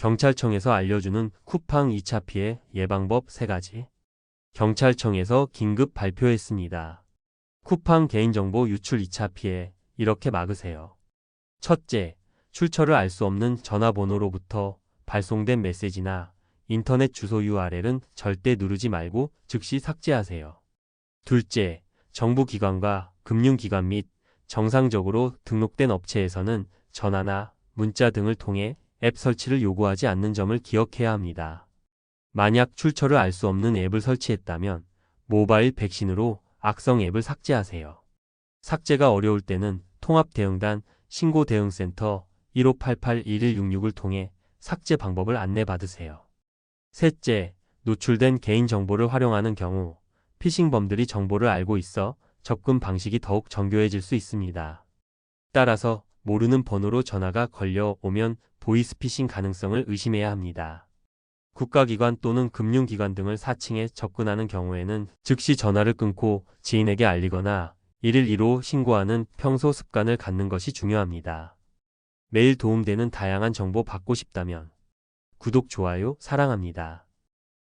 경찰청에서 알려주는 쿠팡 2차 피해 예방법 3가지. 경찰청에서 긴급 발표했습니다. 쿠팡 개인정보 유출 2차 피해 이렇게 막으세요. 첫째, 출처를 알 수 없는 전화번호로부터 발송된 메시지나 인터넷 주소 URL은 절대 누르지 말고 즉시 삭제하세요. 둘째, 정부기관과 금융기관 및 정상적으로 등록된 업체에서는 전화나 문자 등을 통해 앱 설치를 요구하지 않는 점을 기억해야 합니다. 만약 출처를 알 수 없는 앱을 설치했다면 모바일 백신으로 악성 앱을 삭제하세요. 삭제가 어려울 때는 통합대응단 신고대응센터 1588-1166을 통해 삭제 방법을 안내받으세요. 셋째, 노출된 개인정보를 활용하는 경우 피싱범들이 정보를 알고 있어 접근 방식이 더욱 정교해질 수 있습니다. 따라서 모르는 번호로 전화가 걸려 오면 보이스피싱 가능성을 의심해야 합니다. 국가기관 또는 금융기관 등을 사칭해 접근하는 경우에는 즉시 전화를 끊고 지인에게 알리거나 112로 신고하는 평소 습관을 갖는 것이 중요합니다. 매일 도움되는 다양한 정보 받고 싶다면 구독, 좋아요, 사랑합니다.